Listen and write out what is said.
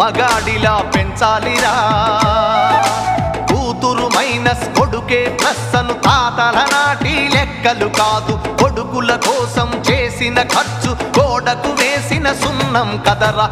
మగాడిలా పెంచాలిరా. కూతురు మైనస్ కొడుకే ప్లస్ అను తాతల నాటి లెక్కలు కాదు. కొడుకుల కోసం చేసిన ఖర్చు గోడకు వేసిన సున్నం కదరా.